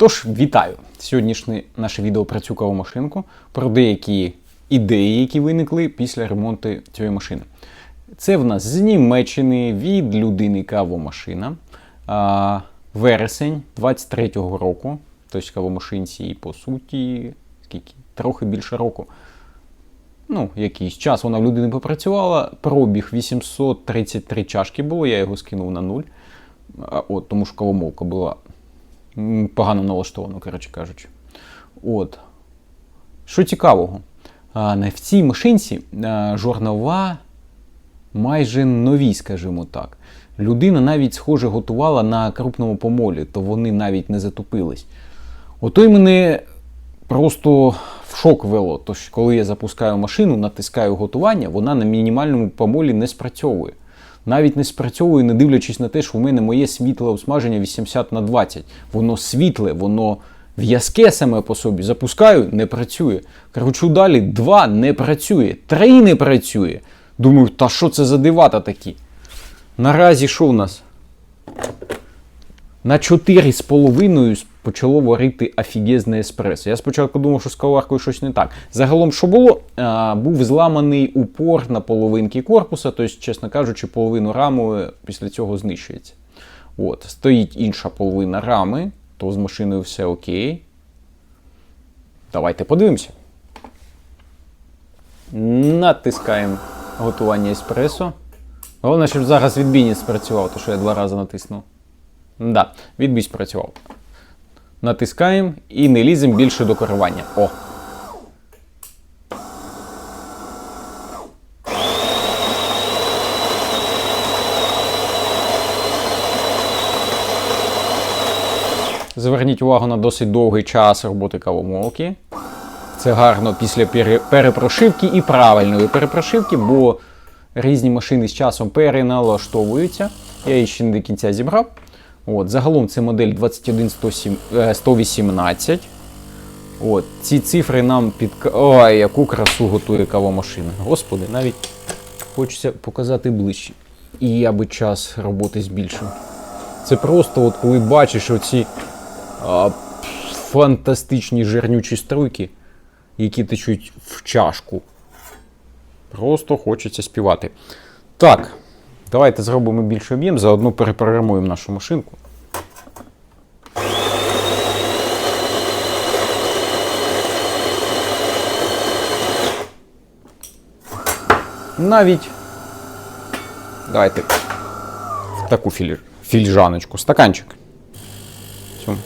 Тож, вітаю! Сьогоднішнє наше відео про цю кавомашинку, про деякі ідеї, які виникли після ремонту цієї машини. Це в нас з Німеччини від людини кавомашина. А, вересень 23-го року. Тобто кавомашинці, по суті, скільки? Трохи більше року. Ну, якийсь час вона в людини попрацювала. Пробіг 833 чашки було, я його скинув на нуль. От, тому що кавомолка була погано налаштована, коротше кажучи. От. Що цікавого, в цій машинці жорнова майже нові, скажімо так. Людина навіть, схоже, готувала на крупному помолі, то вони навіть не затупились. Ото й мене просто в шок вело. Тож, коли я запускаю машину, натискаю готування, вона на мінімальному помолі не спрацьовує. Навіть не спрацьовує, не дивлячись на те, що в мене моє світле обсмаження 80 на 20. Воно світле, воно в'язке саме по собі. Запускаю, не працює. Кручу далі, два не працює, три не працює. Думаю, та що це за дивата такі? Наразі що в нас? На 4,5 почало варити офігезне еспресо. Я спочатку думав, що з каваркою щось не так. Загалом, що було, був зламаний упор на половинки корпуса, тобто, чесно кажучи, половину рами після цього знищується. От, стоїть інша половина рами, то з машиною все окей. Давайте подивимося. Натискаємо готування еспресо. Головне, щоб зараз відбійність спрацював, то що я два рази натиснув. Да, відбій спрацював. Натискаємо і не ліземо більше до керування. О! Зверніть увагу на досить довгий час роботи кавомолки. Це гарно після перепрошивки і правильної перепрошивки, бо різні машини з часом переналаштовуються. Я її ще не до кінця зібрав. От, загалом це модель 21118. От, ці цифри нам під. Ой, яку красу готує кавомашина. Господи, навіть хочеться показати ближче. І я би час роботи збільшив. Це просто, от коли бачиш оці а, фантастичні жирнючі струйки, які течуть в чашку. Просто хочеться співати. Так, давайте зробимо більший об'єм, заодно перепрограмуємо нашу машинку. Навіть. Давайте в таку філі... фільжаночку, стаканчик. Цю.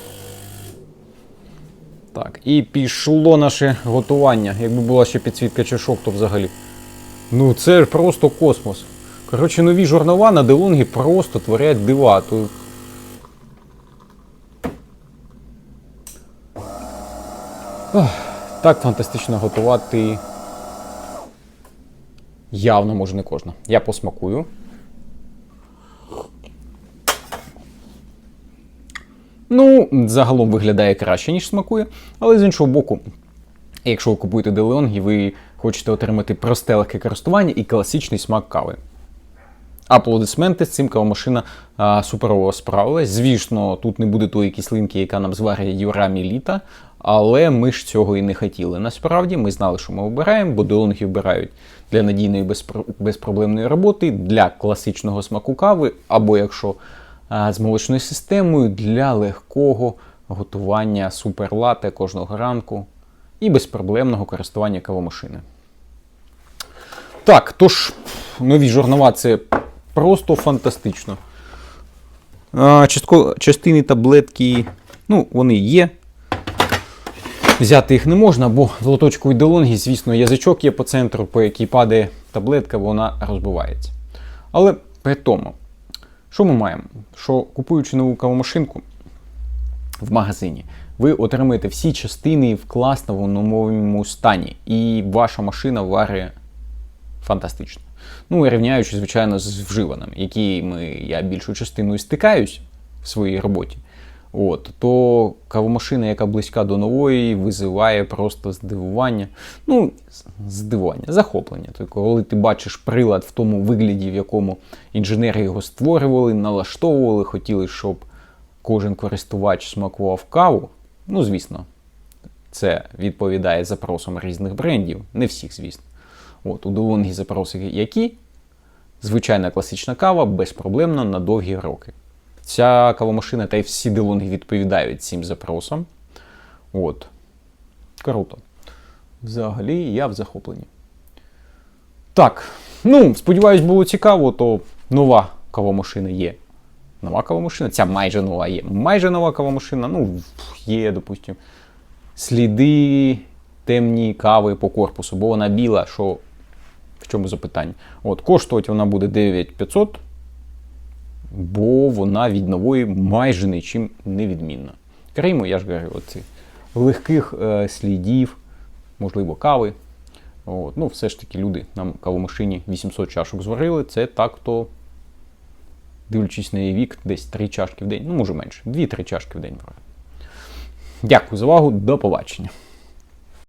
Так, і пішло наше готування. Якби була ще підсвітка чашок, то взагалі. Ну, це ж просто космос. Коротше, нові журнала на Делонгі просто творять дива. Тут... Так фантастично готувати. Явно може не кожна. Я посмакую. Ну, загалом виглядає краще, ніж смакує, але з іншого боку, якщо ви купуєте DeLeon і ви хочете отримати просте легке користування і класичний смак кави. Аплодисменти з цим кавомашина суперово справилась. Звісно, тут не буде тої кислинки, яка нам зварює Юрамі літа, але ми ж цього і не хотіли. Насправді ми знали, що ми обираємо, бо деонги вибирають для надійної безпро- безпроблемної роботи, для класичного смаку кави, або якщо а, з молочною системою, для легкого готування суперлате кожного ранку і безпроблемного користування кавомашини. Так, тож, нові журнала це просто фантастично. Частини таблетки, ну, вони є. Взяти їх не можна, бо в лоточковій делонгі, звісно, язичок є по центру, по якій падає таблетка, вона розбивається. Але при тому, що ми маємо? Що купуючи нову кавомашинку в магазині, ви отримаєте всі частини в класному новому стані, і ваша машина варить фантастично. Ну, рівняючи, звичайно, з вживаними, якими я більшу частиною стикаюсь в своїй роботі. От, то кавомашина, яка близька до нової, визиває просто здивування. Ну, здивування, захоплення. Тобто, коли ти бачиш прилад в тому вигляді, в якому інженери його створювали, налаштовували, хотіли, щоб кожен користувач смакував каву, Ну, звісно, це відповідає запросам різних брендів, не всіх, звісно. От, у DeLonghi запроси які? Звичайна класична кава безпроблемно на довгі роки. Ця кавомашина та й всі DeLonghi відповідають цим запросам. От. Круто. Взагалі, я в захопленні. Так, ну, сподіваюсь, було цікаво, то нова кавомашина є. Нова кавомашина, ця майже нова є. Майже нова кавомашина, ну, є, допустимо, сліди темні кави по корпусу, бо вона біла, що в чому запитання? От, коштувати вона буде 9500, бо вона від нової майже нічим не відмінна. Крім, я ж говорю, оцих легких е, слідів, можливо, кави. От, ну, все ж таки, люди нам кавомашині 800 чашок зварили. Це так-то, дивлячись на її вік, десь 3 чашки в день, ну, може менше, 2-3 чашки в день. Дякую за увагу, до побачення.